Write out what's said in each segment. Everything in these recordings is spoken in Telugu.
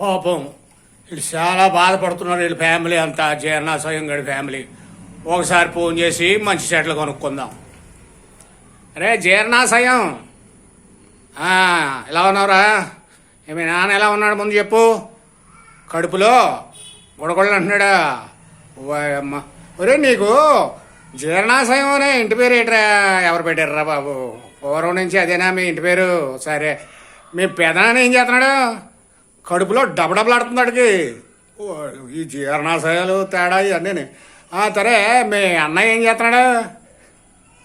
పాపం. వీళ్ళు చాలా బాధపడుతున్నారు వీళ్ళ ఫ్యామిలీ అంతా జీర్ణాశయం గడి ఫ్యామిలీ. ఒకసారి ఫోన్ చేసి మంచి చెట్లు కొనుక్కుందాం. అరే జీర్ణాశయం ఎలా ఉన్నావురా? మీ నాన్న ఎలా ఉన్నాడు ముందు చెప్పు. కడుపులో గుడగొడలు అంటున్నాడా? అమ్మ. ఒరే నీకు జీర్ణాశయం అనే ఇంటి పేరు ఏంట్రా? ఎవరు పెట్టారురా బాబు? పూర్వం నుంచి అదేనా మీ ఇంటి పేరు? సరే. మీ పెదనాన్న ఏం చేస్తున్నాడు? కడుపులో డబడబలాడుతున్నాడికి. ఈ జీర్ణాశయాలు తేడా ఇవన్నీ సరే మీ అన్నయ్య ఏం చేస్తున్నాడు?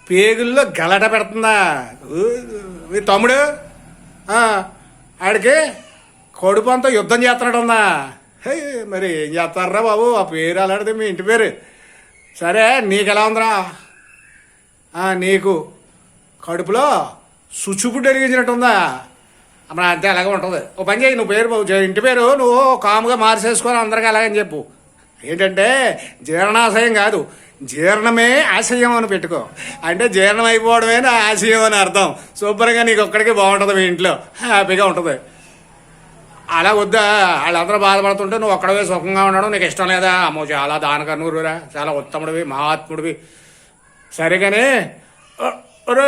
పేగుల్లో గలట పెడుతుందా? మీ తమ్ముడు? ఆడికి కడుపు అంతా యుద్ధం చేస్తున్నాడు ఉందా మరి ఏం చేస్తారా బాబు? ఆ పేరు అలాంటిది మీ ఇంటి పేరు. సరే నీకు ఎలా ఉందిరా నీకు కడుపులో సుచుపుడు వెలిగించినట్టుందా మన అంతే అలాగే ఉంటుంది. ఓ పని చేయి నువ్వు పేరు ఇంటి పేరు నువ్వు కాముగా మార్చేసుకొని అందరికీ అలాగని చెప్పు. ఏంటంటే జీర్ణాశయం కాదు. జీర్ణమే ఆశయం అని పెట్టుకో. అంటే జీర్ణం అయిపోవడమే నా ఆశయం అని అర్థం. సూపర్గా నీకు ఒక్కడికి బాగుంటుంది మీ ఇంట్లో. హ్యాపీగా ఉంటుంది. అలా వద్దా? వాళ్ళందరూ బాధపడుతుంటే నువ్వు ఒక్కడవే సుఖంగా ఉండడం నీకు ఇష్టం లేదా? అమ్మో చాలా దానకన్నూరురా చాలా ఉత్తముడివి మహాత్ముడివి. సరిగానే ఒరే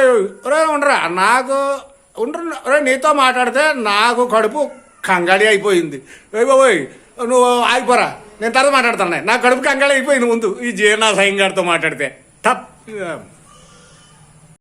ఒరే ఉండరా? నాకు ఉండరు నీతో మాట్లాడితే నాకు కడుపు కంగాడి అయిపోయింది. ఏ బాబోయ్ నువ్వు ఆగిపోరా. నేను తర్వాత మాట్లాడతాను నాకు కడుపు కంగాడి అయిపోయింది ముందు. ఈ జీర్ణాశయం గారితో మాట్లాడితే. టప్